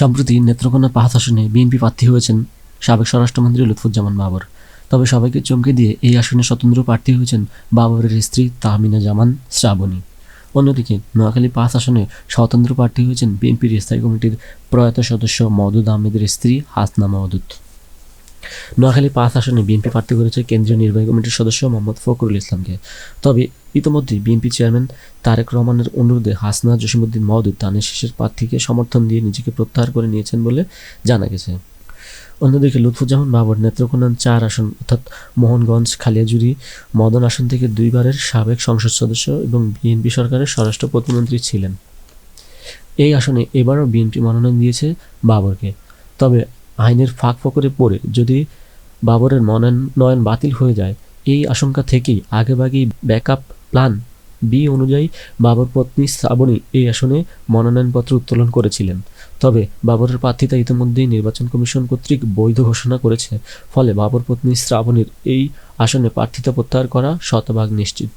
সম্প্রতি নেত্রকোনা পাহাত আসনে বিএনপি প্রার্থী হয়েছেন সাবেক স্বরাষ্ট্রমন্ত্রী লুৎফুজ্জামান বাবর। তবে সবাইকে চমকে দিয়ে এই আসনে স্বতন্ত্র প্রার্থী হয়েছেন বাবরের স্ত্রী তাহমিনা জামান শ্রাবণী। অন্যদিকে নোয়াখালী পাঁচ আসনে স্বতন্ত্র প্রার্থী হয়েছেন বিএনপির স্থায়ী কমিটির প্রয়াত সদস্য মদুদ আহমেদের স্ত্রী হাসনা মওদুদ। নোয়াখালী পাঁচ আসনে বিএনপি প্রার্থী করেছে কেন্দ্রীয় নির্বাহী কমিটির সদস্য মোহাম্মদ ফখরুল ইসলামকে। তবে ইতিমধ্যেই বিএনপি চেয়ারম্যান তারেক রহমানের অনুরোধে হাসনা জসিমুদ্দিন মওদুদ তানের শেষের প্রার্থীকে সমর্থন দিয়ে নিজেকে প্রত্যাহার করে নিয়েছেন বলে জানা গেছে। অন্যদিকে লুৎফুজ্জামান বাবর নেত্রকোনার চার আসন অর্থাৎ মোহনগঞ্জ খালিয়াজুরি মদন আসন থেকে দুইবারের সাবেক সংসদ সদস্য এবং বিএনপি সরকারের স্বরাষ্ট্র প্রতিমন্ত্রী ছিলেন। এই আসনে এবারও বিএনপি মনোনয়ন দিয়েছে বাবরকে। তবে আইনের ফাঁক ফকরে পড়ে যদি বাবরের মনোনয়ন বাতিল হয়ে যায়, এই আশঙ্কা থেকেই আগেভাগেই ব্যাকআপ প্ল্যান বি অনুযায়ী বাবর পত্নী শ্রাবণী এই আসনে মনোনয়নপত্র উত্তোলন করেছিলেন। তবে বাবরের প্রার্থিতা ইতিমধ্যেই নির্বাচন কমিশন কর্তৃক বৈধ ঘোষণা করেছে। ফলে বাবর পত্নী শ্রাবণীর এই আসনে প্রার্থিতা প্রত্যাহার করা শতভাগ নিশ্চিত।